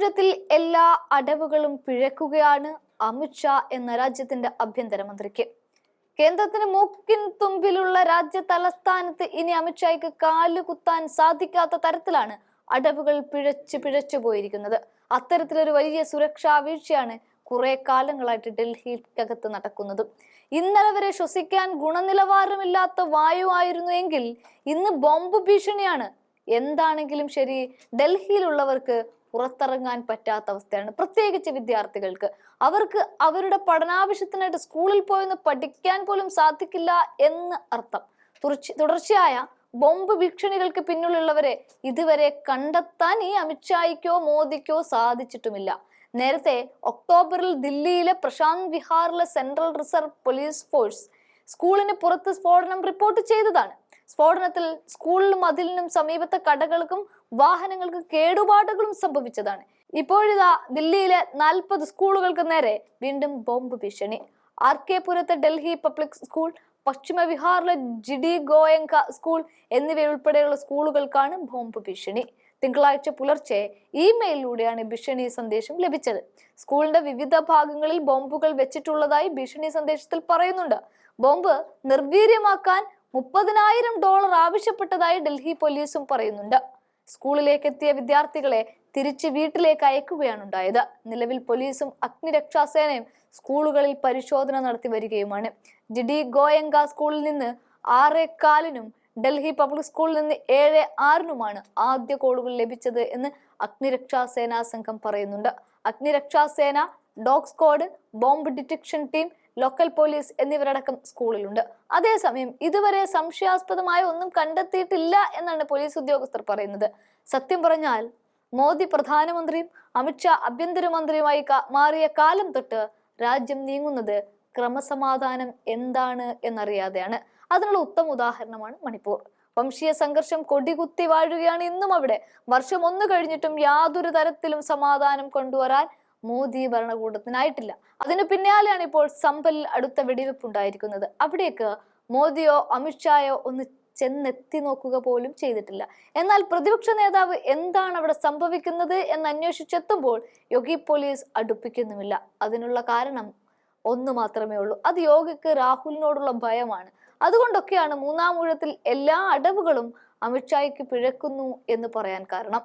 ഊഴത്തിൽ എല്ലാ അടവുകളും പിഴക്കുകയാണ് അമിത്ഷാ എന്ന രാജ്യത്തിന്റെ ആഭ്യന്തരമന്ത്രിക്ക്. കേന്ദ്രത്തിന് മൂക്കിൻ തുമ്പിലുള്ള രാജ്യ തലസ്ഥാനത്ത് ഇനി അമിത്ഷായ്ക്ക് കാലുകുത്താൻ സാധിക്കാത്ത തരത്തിലാണ് അടവുകൾ പിഴച്ച് പിഴച്ചു പോയിരിക്കുന്നത്. അത്തരത്തിലൊരു വലിയ സുരക്ഷാ വീഴ്ചയാണ് കുറെ കാലങ്ങളായിട്ട് ഡൽഹിക്കകത്ത് നടക്കുന്നതും. ഇന്നലെ വരെ ശ്വസിക്കാൻ ഗുണനിലവാരമില്ലാത്ത വായു ആയിരുന്നു എങ്കിൽ ഇന്ന് ബോംബ് ഭീഷണിയാണ്. എന്താണെങ്കിലും ശരി ഡൽഹിയിലുള്ളവർക്ക് പുറത്തിറങ്ങാൻ പറ്റാത്ത അവസ്ഥയാണ് പ്രത്യേകിച്ച് വിദ്യാർത്ഥികൾക്ക്. അവർക്ക് അവരുടെ പഠനാവശ്യത്തിനായിട്ട് സ്കൂളിൽ പോയെന്ന് പഠിക്കാൻ പോലും സാധിക്കില്ല എന്ന് അർത്ഥം. തുടർച്ചയായ ബോംബ് ഭീഷണികൾക്ക് പിന്നിലുള്ളവരെ ഇതുവരെ കണ്ടെത്താൻ ഈ അമിത്ഷായിക്കോ മോദിക്കോ സാധിച്ചിട്ടുമില്ല. നേരത്തെ ഒക്ടോബറിൽ ദില്ലിയിലെ പ്രശാന്ത് വിഹാറിലെ സെൻട്രൽ റിസർവ് പോലീസ് ഫോഴ്സ് സ്കൂളിന് പുറത്ത് സ്ഫോടനം റിപ്പോർട്ട് ചെയ്തതാണ്. സ്ഫോടനത്തിൽ സ്കൂളിലും മതിലിനും സമീപത്തെ കടകൾക്കും വാഹനങ്ങൾക്കും കേടുപാടുകളും സംഭവിച്ചതാണ്. ഇപ്പോഴിതാ ദില്ലിയിലെ നാൽപ്പത് സ്കൂളുകൾക്ക് നേരെ വീണ്ടും ബോംബ് ഭീഷണി. ആർ കെ പുരത്തെ ഡൽഹി പബ്ലിക് സ്കൂൾ പശ്ചിമ ബിഹാറിലെ ജിഡി ഗോയങ്ക സ്കൂൾ എന്നിവയുൾപ്പെടെയുള്ള സ്കൂളുകൾക്കാണ് ബോംബ് ഭീഷണി. തിങ്കളാഴ്ച പുലർച്ചെ ഇമെയിലിലൂടെയാണ് ഭീഷണി സന്ദേശം ലഭിച്ചത്. സ്കൂളിന്റെ വിവിധ ഭാഗങ്ങളിൽ ബോംബുകൾ വെച്ചിട്ടുള്ളതായി ഭീഷണി സന്ദേശത്തിൽ പറയുന്നുണ്ട്. ബോംബ് നിർവീര്യമാക്കാൻ മുപ്പതിനായിരം ഡോളർ ആവശ്യപ്പെട്ടതായി ഡൽഹി പോലീസും പറയുന്നുണ്ട്. സ്കൂളിലേക്ക് എത്തിയ വിദ്യാർത്ഥികളെ തിരിച്ച് വീട്ടിലേക്ക് അയക്കുകയാണ് ഉണ്ടായത്. നിലവിൽ പോലീസും അഗ്നിരക്ഷാസേനയും സ്കൂളുകളിൽ പരിശോധന നടത്തി വരികയുമാണ്. ജിഡി ഗോയങ്ക സ്കൂളിൽ നിന്ന് ആറ് കാലിനും ഡൽഹി പബ്ലിക് സ്കൂളിൽ നിന്ന് ഏഴ് ആറിനുമാണ് ആദ്യ കോളുകൾ ലഭിച്ചത് എന്ന് അഗ്നിരക്ഷാ സേനാ സംഘം പറയുന്നുണ്ട്. അഗ്നിരക്ഷാ സേന dog squad bomb detection team local police എന്നിവരടക്കം സ്കൂളിലുണ്ട്. അതേസമയം ഇതുവരെ സംശയാസ്പദമായ ഒന്നും കണ്ടെത്തിയിട്ടില്ല എന്നാണ് പോലീസ് ഉദ്യോഗസ്ഥർ പറയുന്നത്. സത്യം പറഞ്ഞാൽ മോദി പ്രധാനമന്ത്രിയും അമിത്ഷാ ആഭ്യന്തരമന്ത്രിയുമായി മാറിയ കാലം തൊട്ട് രാജ്യം നീങ്ങുന്നത് ക്രമസമാധാനം എന്താണ് എന്നറിയാതെയാണ്. അതിനുള്ള ഉത്തമ ഉദാഹരണമാണ് മണിപ്പൂർ. വംശീയ സംഘർഷം കൊടികുത്തി വാഴുകയാണ് ഇന്നും അവിടെ. വർഷം ഒന്ന് കഴിഞ്ഞിട്ടും യാതൊരു തരത്തിലും സമാധാനം കൊണ്ടുവരാൻ മോദി ഭരണകൂടത്തിനായിട്ടില്ല. അതിനു പിന്നാലെയാണ് ഇപ്പോൾ സമ്പലിൽ അടുത്ത വെടിവെപ്പ് ഉണ്ടായിരിക്കുന്നത്. അവിടേക്ക് മോദിയോ അമിത്ഷായോ ഒന്ന് ചെന്നെത്തി നോക്കുക പോലും ചെയ്തിട്ടില്ല. എന്നാൽ പ്രതിപക്ഷ നേതാവ് എന്താണ് അവിടെ സംഭവിക്കുന്നത് എന്ന് അന്വേഷിച്ചെത്തുമ്പോൾ യോഗി പോലീസ് അടുപ്പിക്കുന്നുമില്ല. അതിനുള്ള കാരണം ഒന്നു മാത്രമേ ഉള്ളൂ. അത് യോഗിക്ക് രാഹുലിനോടുള്ള ഭയമാണ്. അതുകൊണ്ടൊക്കെയാണ് മൂന്നാം ഊഴത്തിൽ എല്ലാ അടവുകളും അമിത്ഷായ്ക്ക് പിഴക്കുന്നു എന്ന് പറയാൻ കാരണം.